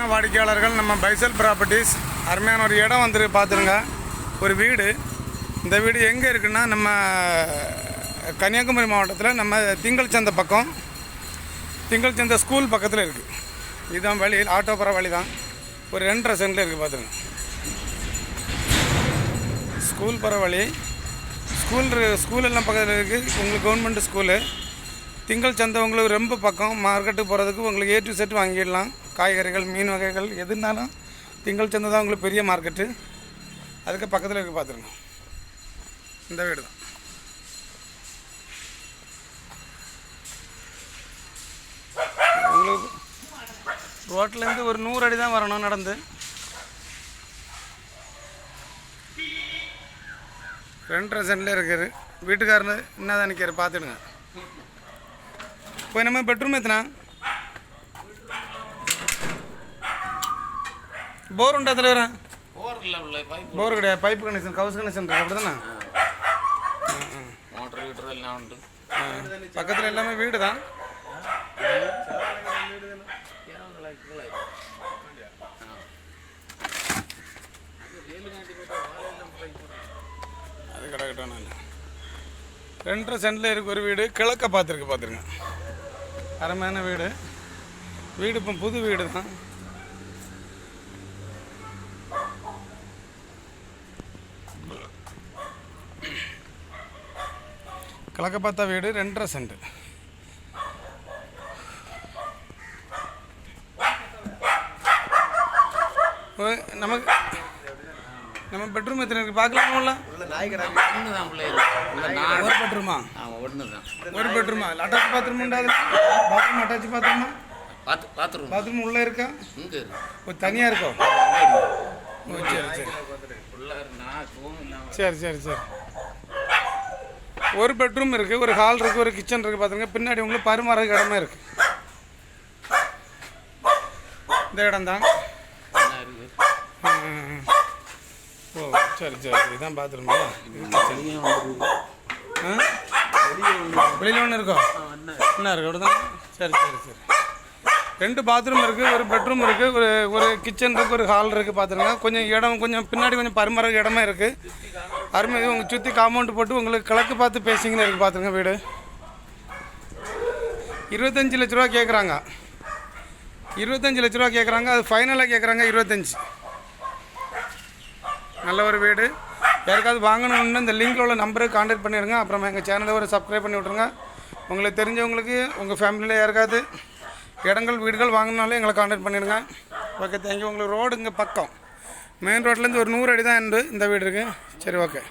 வாங்க வாடிக்கையாளர்கள். நம்ம பைசல் ப்ராப்பர்ட்டிஸ் அருமையான ஒரு இடம் வந்து பார்த்துருங்க. ஒரு வீடு. இந்த வீடு எங்கே இருக்குன்னா நம்ம கன்னியாகுமரி மாவட்டத்தில் நம்ம திங்கள் சந்தை பக்கம். திங்கள் சந்தை ஸ்கூல் பக்கத்தில் இருக்குது இதுதான் வழி ஆட்டோ போகிற வழி தான் ஒரு ரெண்டரை சென்டில் இருக்குது பார்த்துருங்க. ஸ்கூல் போகிற வழி. ஸ்கூல் ஸ்கூல் எல்லாம் பக்கத்தில் இருக்குது உங்களுக்கு கவர்மெண்ட் ஸ்கூலு திங்கள் சந்தை உங்களுக்கு ரொம்ப பக்கம். மார்க்கெட்டுக்கு போகிறதுக்கு உங்களுக்கு ஏ டு செட் வாங்கிடலாம். காய்கறிகள் மீன் வகைகள் எதுனாலும் திங்கள் சந்தை தான் உங்களுக்கு பெரிய மார்க்கெட்டு அதுக்கு பக்கத்தில் இருக்க பார்த்துருங்க இந்த வீடு தான். உங்களுக்கு ரோட்லேருந்து ஒரு நூறு அடி தான் வரணும் நடந்து. ரெண்டரை சென்டில் இருக்கார் வீட்டுக்காரனு என்ன தான் பார்த்துடுங்க போய் நம்ம பெட்ரூம் எத்தனா போர் உண்டா அதில் போர் கிடையாது பைப் கனெக்ஷன் கவுஸ் கனெக்ஷன் இருக்கு அப்படி மோட்டர் எல்லாம் உண்டு பக்கத்தில் எல்லாமே வீடு தான் அது கிடக்கட்டும் ரெண்டரை சென்டில் இருக்கு ஒரு வீடு. கிழக்க பார்த்துருக்கு பார்த்துருங்க. அருமையான வீடு. வீடு இப்போ புது வீடு தான் கலக்கப்பாத்தா வீடு ரெண்டரை சென்ட். நமக்கு நம்ம பெட்ரூம் எத்தனை இருக்கு? பார்க்கலாம்ல ஒன்று தான் பிள்ளை. உள்ள நான் ஒரு பெட்ரூமா ஆமாம் ஒன்று தான் ஒரு பெட்ரூமா அட்டாச் பாத்ரூம் உண்டா பாத்ரூம் அட்டாச் பாத்ரூமா பார்த்துருவோம் பாத்ரூம் உள்ளே இருக்கா? இங்கே இருக்கு. ஓ தனியாக இருக்கோ? சரி சரி. சரி சரி சரி. ஒரு பெட்ரூம் இருக்குது ஒரு ஹால் இருக்குது ஒரு கிச்சன் இருக்குது பார்த்துங்க பின்னாடி உங்களுக்கு பரிமாறதுக்கு இடமே இருக்குது இந்த இடம் தான் ஓ சரி சரி இதான் பாத்ரூமா. வெளியில் ஒன்று இருக்கோ? என்ன? இருக்கு? அப்படி தான் சரி சரி சரி. ரெண்டு பாத்ரூம் இருக்குது ஒரு பெட்ரூம் இருக்குது ஒரு ஒரு கிச்சன் இருக்குது ஒரு ஹால் இருக்குது பார்த்துருங்க கொஞ்சம் இடம் கொஞ்சம் பின்னாடி கொஞ்சம் பரிமாறக்கு இடமே இருக்குது அருமை உங்கள் சுற்றி காம்பவுண்டு போட்டு உங்களுக்கு கிழக்கு பார்த்து பேசிங்கன்னு இருக்குது பார்த்துருங்க வீடு. இருபத்தஞ்சி லட்ச ரூபா கேட்குறாங்க இருபத்தஞ்சி லட்ச ரூபா கேட்குறாங்க அது ஃபைனலாக கேட்குறாங்க இருபத்தஞ்சி. நல்ல ஒரு வீடு. யாருக்காவது வாங்கணும்னு இந்த லிங்கில் உள்ள நம்பருக்கு காண்டாக்ட் பண்ணிடுங்க அப்புறம் எங்கள் சேனலை ஒரு சப்ஸ்கிரைப் பண்ணி விட்ருங்க உங்களுக்கு தெரிஞ்சவங்களுக்கு உங்கள் ஃபேமிலியில் யாருக்காவது இடங்கள் வீடுகள் வாங்கினாலும் எங்களை காண்டாக்ட் பண்ணிடுங்க. ஓகே தேங்க்யூ உங்களுக்கு ரோடு இங்கே பக்கம். மெயின் ரோட்லேருந்து ஒரு நூறு அடி தான் இந்த வீடு இருக்குது சரி ஓகே